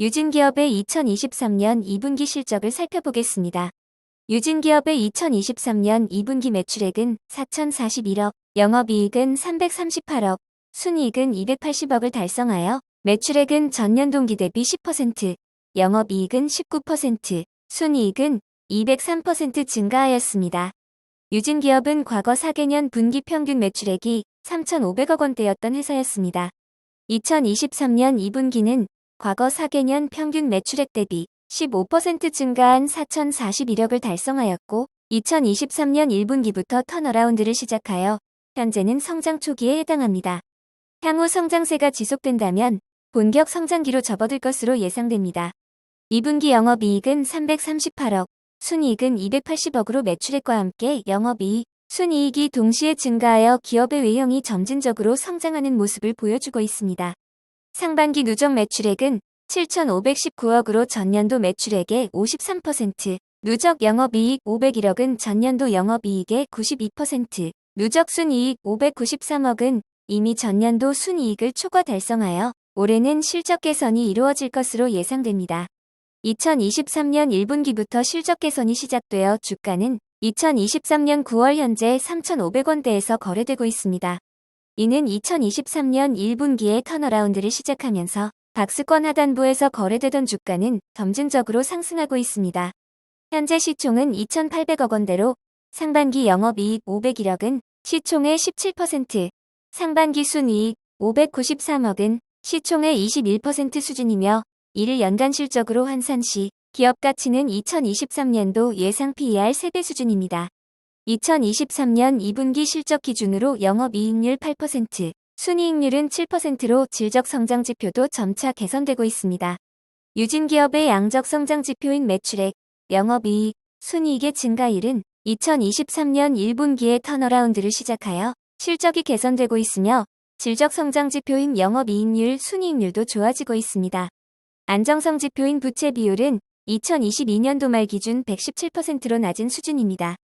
유진기업의 2023년 2분기 실적을 살펴보겠습니다. 유진기업의 2023년 2분기 매출액은 4,041억, 영업이익은 338억, 순이익은 280억을 달성하여 매출액은 전년 동기 대비 10%, 영업이익은 19%, 순이익은 203% 증가하였습니다. 유진기업은 과거 4개년 분기 평균 매출액이 3,500억 원대였던 회사였습니다. 2023년 2분기는 과거 4개년 평균 매출액 대비 15% 증가한 4,041억을 달성하였고 2023년 1분기부터 턴어라운드를 시작하여 현재는 성장 초기에 해당합니다. 향후 성장세가 지속된다면 본격 성장기로 접어들 것으로 예상됩니다. 2분기 영업이익은 338억, 순이익은 280억으로 매출액과 함께 영업이익, 순이익이 동시에 증가하여 기업의 외형이 점진적으로 성장하는 모습을 보여주고 있습니다. 상반기 누적 매출액은 7,519억으로 전년도 매출액의 53%, 누적 영업이익 501억은 전년도 영업이익의 92%, 누적 순이익 593억은 이미 전년도 순이익을 초과 달성하여 올해는 실적 개선이 이루어질 것으로 예상됩니다. 2023년 1분기부터 실적 개선이 시작되어 주가는 2023년 9월 현재 3,500원대에서 거래되고 있습니다. 이는 2023년 1분기에 턴어라운드를 시작하면서 박스권 하단부에서 거래되던 주가는 점진적으로 상승하고 있습니다. 현재 시총은 2,800억 원대로 상반기 영업이익 501억은 시총의 17%, 상반기 순이익 593억은 시총의 21% 수준이며 이를 연간 실적으로 환산 시 기업 가치는 2023년도 예상 PER 3배 수준입니다. 2023년 2분기 실적 기준으로 영업이익률 8%, 순이익률은 7%로 질적 성장 지표도 점차 개선되고 있습니다. 유진 기업의 양적 성장 지표인 매출액, 영업이익, 순이익의 증가율은 2023년 1분기에 턴어라운드를 시작하여 실적이 개선되고 있으며 질적 성장 지표인 영업이익률, 순이익률도 좋아지고 있습니다. 안정성 지표인 부채 비율은 2022년도 말 기준 117%로 낮은 수준입니다.